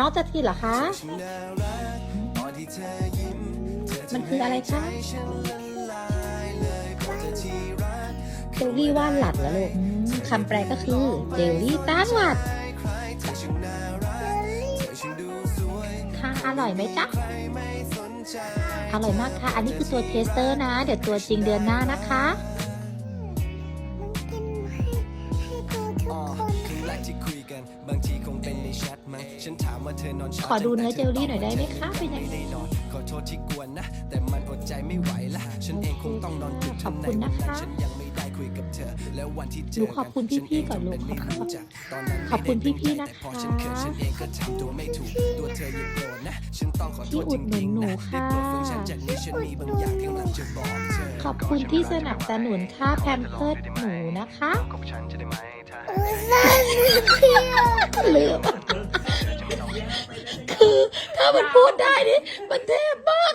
น้องจะทีเหรอคะ มันคืออะไรคะเจลลี่ว่านหลัดเหรอลูกอืมคำแปลก็คือเจลลี่ต้านหวัดค่ะอร่อยไหมจ๊ะ อร่อยมากค่ะ อันนี้คือตัวเทสเตอร์นะ เดี๋ยวตัวจริงเดือนหน้านะคะ กินให้ให้ดูทุกอ๋อคนครั้งแรกที่คุยกันบางทีคงเป็นในแชทมั้งฉันถามว่าเธอนอนช้าขอดูเนื้อเจลลี่หน่อยได้ไหมคะ เป็นยังไงไม่ได้นอนขอโทษที่กวนนะ แต่มันอดใจไม่ไหวละฉันเองคงต้องนอนดึกขอบคุณนะคะฉันยังไม่ได้คุยกับเธอแล้ววันที่เจหนูอขอบคุณพี่ๆก่อนลูกฉัเงทำเป็นไม่รู้จักตอนนั้นขอบคุณพี่ๆไม่ได้นะคะตั้งใจแต่พอฉันเขินฉันเองก็ทำตัวไม่ถูกตัวเธออย่าโกรธนะฉันต้องขอโทษที่อุจดหนุรินงหนูๆนะค่ะได้โปรดฟังฉันจากนี้ฉันมีบางอย่างที่กำลังจะบอกเธอขอบคุณที่สนับสนุนค่าแพมเพิร์ดหนูนะคะ ถ้ามันพูดได้นี่มันเทพมาก